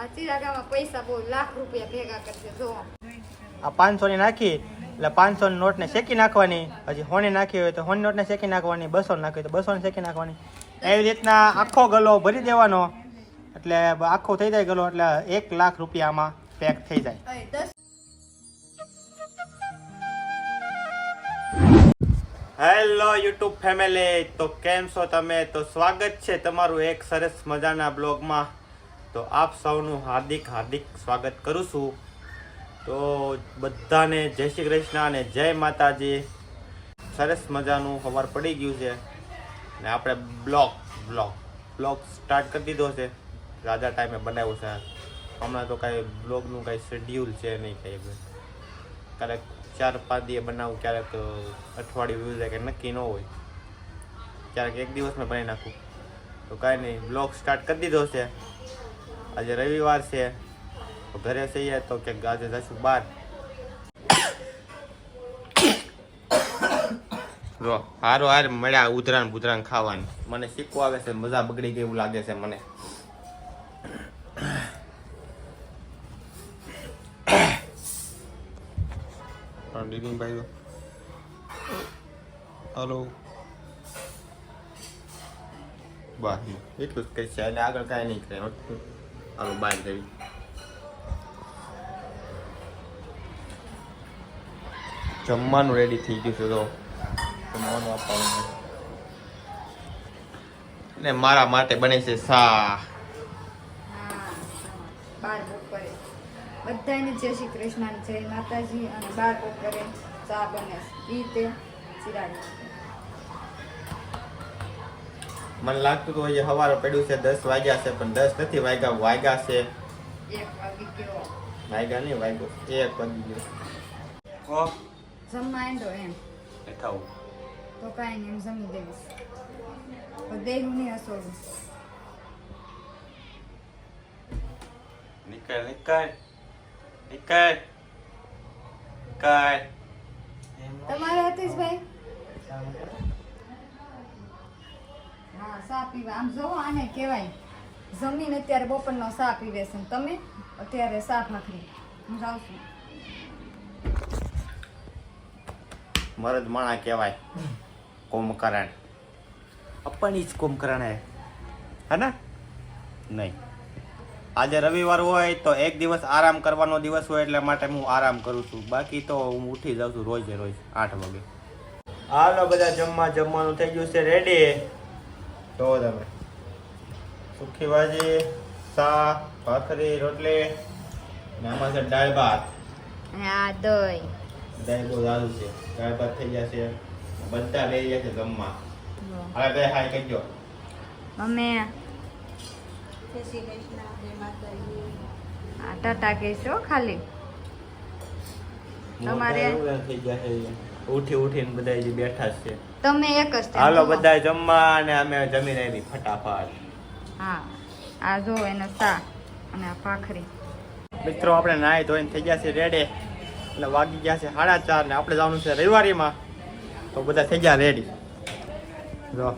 આ ચિરાગામાં પૈસા બહુ લાખ રૂપિયા ભેગા કરશે જો આ પાંચસોની નાખી એટલે પાંચસોની નોટને શેકી નાખવાની હજી હોની નાખી હોય તો હોની નોટને શેકી નાખવાની બસો નાખી હોય તો બસોને શેકી નાખવાની એવી રીતના આખો ગલો ભરી દેવાનો એટલે આખો થઈ જાય ગલો એટલે એક લાખ રૂપિયામાં પેક થઈ જાય હેલો યુટ્યુબ ફેમિલી તો કેમ છો તમે તો સ્વાગત છે તમારું એક સરસ મજાના બ્લોગમાં તો આપ સૌનું હાર્દિક હાર્દિક સ્વાગત કરું છું. તો બધાને જય શ્રી કૃષ્ણ અને જય માતાજી. સરસ મજાનું ખબર પડી ગયું છે ને આપણે બ્લોગ બ્લોગ બ્લોગ સ્ટાર્ટ કરી દીધો છે. રાજા ટાઈમે બનાવ્યો છે. હમણાં તો કાંઈ બ્લોગનું કાંઈ શેડ્યુલ છે નહીં કાંઈ ક્યારેક ચાર પાંચ દિવસ બનાવું, ક્યારેક અઠવાડિયું વ્યૂ જાય કે નક્કી ન હોય. ક્યારેક એક દિવસમાં બનાવી નાખું. તો કાંઈ નહીં, બ્લોગ સ્ટાર્ટ કરી દીધો છે. આજે રવિવાર છે. ઘરે જઈએ તો કે આજે જશું બહાર. જો હારો હાર મળ્યા ઉધરાણ બુધરાણ ખાવાની. મને શીખવું આવે છે મજા બગડી ગઈ એવું લાગે છે મને. ભાઈ હલો. બસ. એટલું જ કઈ છે આગળ કાંઈ નહીં કરે હાલો બહાર જવી જમવાનું રેડી થઈ ગયું છે તો જમવાનું આપવાનું ને મારા માટે બને છે સા હા બાર બપોરે બધાને જય શ્રી કૃષ્ણ જય માતાજી અને બાર બપોરે ચા બને છે. ઈ તે ચિરાગ મને લાગતું હતું હજી સવારે પડ્યું છે દસ વાગ્યા છે પણ દસ નથી વાગ્યા વાગ્યા છે. એક વાગી ગયો. વાગ્યા નહીં વાગ્યો એક વાગી ગયો. ઓ જમવા આંડો એમ. બેઠાવું તો કાંઈ નહીં એમ જમી દઈશ. તો દેહું નહીં હસોડું નીકળ નીકળ નીકળ નીકળ. તમારે હતીશભાઈ? હા ચા પીવા. આમ જોવો આને કહેવાય. જમીન અત્યારે બપોરનો ચા પીવે છે. તમે અત્યારે ચા ભાખરી હું જાઉં છું. મરદ માણા કહેવાય. કુંભકરણ અપની જ કુંભકરણ હે. હે નહીં. આજે રવિવાર હોય તો એક દિવસ આરામ કરવાનો દિવસ હોય એટલે માટે હું આરામ કરું છું. બાકી તો હું ઉઠી જાઉં છું રોજે રોજ આઠ વાગે. હાલો બધા જમવા જમવાનું થઈ ગયું છે. રેડી જો તમે સુખી ભાજી સા ભાખરી રોટલી ને આમાં છે દાળ ભાત. અને આ દહીં. બધા બહુ સારું છે. દાળ ભાત થઈ જશે બધા લઈ જાય છે જમવા હવે બે હાય કહેજો અમે આ ટાટા કહેશો ખાલી. તમારે- થઈ ગયા છે ઉઠી ઉઠીને બધા જે બેઠા છે. તમે એક જ હાલો બધા જમવા અને અમે જમી આવી ફટાફટ. હા આ જો એનો સા અને આ ભાખરી. મિત્રો આપણે નાહી ધોઈને થઈ ગયા છે રેડી એટલે વાગી ગયા છે સાડા ચાર ને આપણે જવાનું છે રવિવારીમાં. તો બધા થઈ ગયા રેડી જો.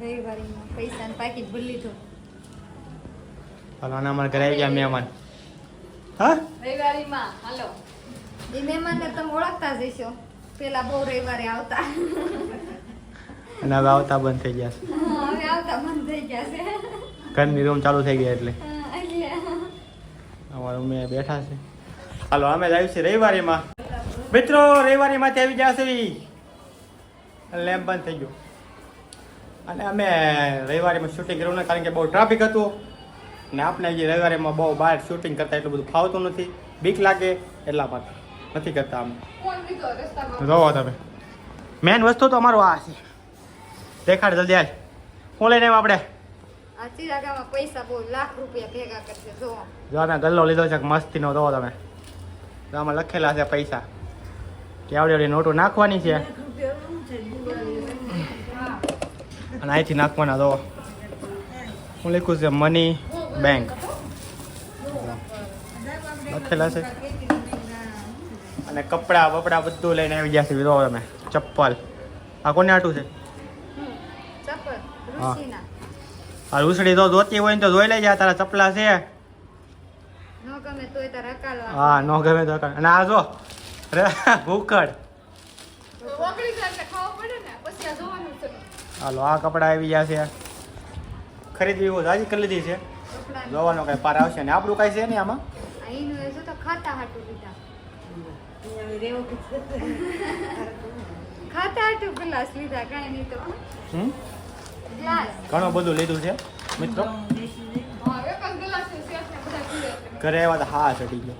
રવિવારીમાં પૈસા પાકીટ ભૂલી લીધું. હાલો અને અમારા ઘરે આવી ગયા મહેમાન. હા? રવિવારીમાં હાલો. એ મહેમાનને તમે ઓળખતા જ હશો. પેલા બહુ રવિવારે આવતા. અને હવે આવતા બંધ થઈ ગયા છે. હવે આવતા બંધ થઈ ગયા છે. ઘરની રૂમ ચાલુ થઈ ગયા એટલે. અમારા અમે બેઠા છે. હાલો અમે જ છે રવિવારીમાં. મિત્રો રવિવારીમાંથી આવી ગયા છે લેમ્પ બંધ થઈ ગયો. અને અમે રવિવારેમાં શૂટિંગ કર્યું ને કારણ કે બહુ ટ્રાફિક હતું. ને આપણે જે રવિવારેમાં બહુ બહાર શૂટિંગ કરતા એટલું બધું ફાવતું નથી. બીક લાગે એટલા માટે. નથી કરતા આમ. જોવો તમે. મેન વસ્તુ તો અમારું આ છે. દેખાડ જલ્દી આજ શું લઈને આપણે? પૈસા બહુ લાખ રૂપિયા ભેગા કરશે જો જો ગલ્લો લીધો છે મસ્તીનો જોવો તમે. તો આમાં લખેલા છે પૈસા. કેવડી એવડી નોટો નાખવાની છે. અને અહીંથી નાખવાના જો હું લખ્યું છે મની બેંક લખેલા છે. અને કપડાં બપડા બધું લઈને આવી ગયા છે. જો તમે ચપ્પલ. આ કોને આટું છે? હા. રૂસડી તો જોતી હોય ને તો જોઈ લેજે આ તારા ચપલા છે. ન હા નો ગમે તો અને આ જો. રે, ભૂખડ. ને? હાલો આ કપડા આવી ગયા છે. ખરીદવી હોય આજે કરી લીધી છે. જોવાનો કઈ પાર આવશે ને આપણું કઈ છે નહીં આમાં? ઘણું બધું લીધું છે મિત્રો? ઘરે આવ્યા તો હા ચડી ગયો.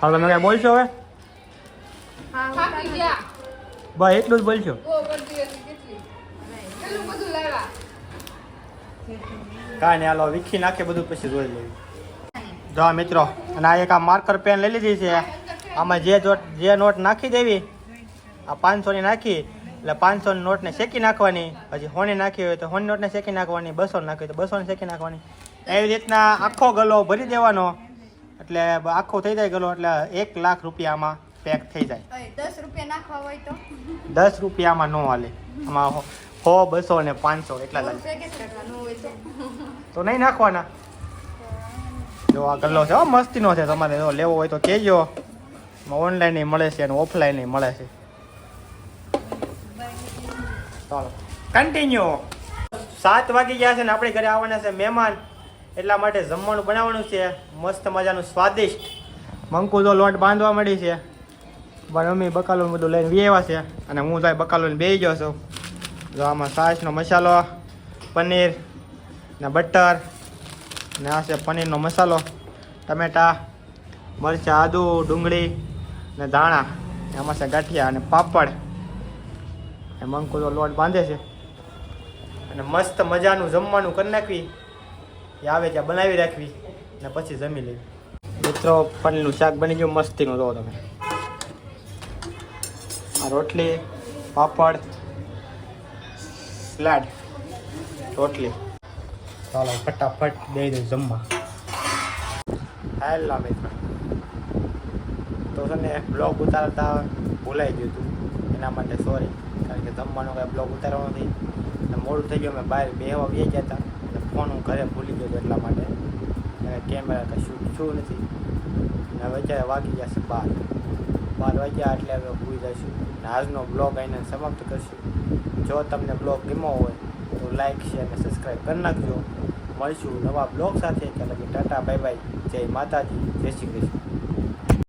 હવે તમે કઈ બોલશો હવે? બસ એટલું જ બોલશો? બહુ ગરદી હતી કેટલી? કેટલું બધું લાવ્યા? કાંઈ નહીં હાલો વીખી નાખે બધું પછી જોઈ લેવું જો મિત્રો અને આ એક આ માર્કર પેન લઈ લીધી છે. આમાં જે જે નોટ નાખી દેવી આ પાંચસોની નાખી એટલે પાંચસોની નોટને શેકી નાખવાની. પછી હોની નાખી હોય તો હોની નોટને શેકી નાખવાની બસો નાખી હોય તો બસોને શેકી નાખવાની. એવી રીતના આખો ગલો ભરી દેવાનો. એટલે આખો થઈ જાય ગલો એટલે એક લાખ રૂપિયામાં પેક થઈ જાય. દસ રૂપિયા નાખવા હોય તો? દસ રૂપિયામાં ન હાલે. આમાં હો- સો બસો ને પાંચસો એટલા લાગે. તો નહીં નાખવાના. જો આ ગલ્લો છે મસ્તીનો છે તમારે. જો, લેવો હોય તો કહેજો. ઓનલાઈન મળે છે અને ઓફલાઈન મળે છે. ચાલો. કન્ટિન્યુ સાત વાગી ગયા છે ને આપણે ઘરે આવવાના છે મહેમાન. એટલા માટે જમવાનું બનાવવાનું છે. મસ્ત મજાનું સ્વાદિષ્ટ. મંકુ તો લોટ બાંધવા મળી છે. પણ અમે બકાલો બધું લઈને વ્યવા છે. અને હું જાય બકાલો લઈને બેસી ગયો છું. જો આમાં છાશનો મસાલો, પનીર, ને બટર ને આ છે પનીરનો મસાલો. ટમેટા, મરચાં, આદુ, ડુંગળી ને ધાણા. એમાં છે ગાંઠિયા અને પાપડ. એ મંકુલો લોટ બાંધે છે. અને મસ્ત મજાનું જમવાનું કરી નાખવી. એ આવે ત્યાં બનાવી રાખવી ને પછી જમી લેવી. મિત્રો, પનીરનું શાક બની ગયું. મસ્તીનું જો તમે. આ રોટલી, પાપડ, સલાડ, રોટલી. ચાલો, ફટાફટ દઈ દઉં જમવા. હેલા મિત્ર. તો છે ને, બ્લોગ ઉતારતા ભૂલાઈ ગયું હતું. એના માટે સોરી કારણ કે જમવાનો કાંઈ બ્લોગ ઉતારવાનો નથી અને મોડું થઈ ગયું, અમે બહાર બેહવા બે ગયા હતા. અને ફોન હું ઘરે ભૂલી ગયો એટલા માટે. અને કેમેરા કાંઈ શૂટ શું નથી. અને હવે વાગી જશે બાર. બાર વાગ્યા એટલે હવે ભૂલી જઈશું. અને આજનો બ્લોગ એને સમાપ્ત કરશું. જો તમને બ્લોગ ગમ્યો હોય, તો લાઈક શેર અને સબસ્ક્રાઈબ કરી નાખજો. મળશું નવા બ્લોગ સાથે. કે ટાટા બાય બાય. જય માતાજી જય શ્રી કૃષ્ણ.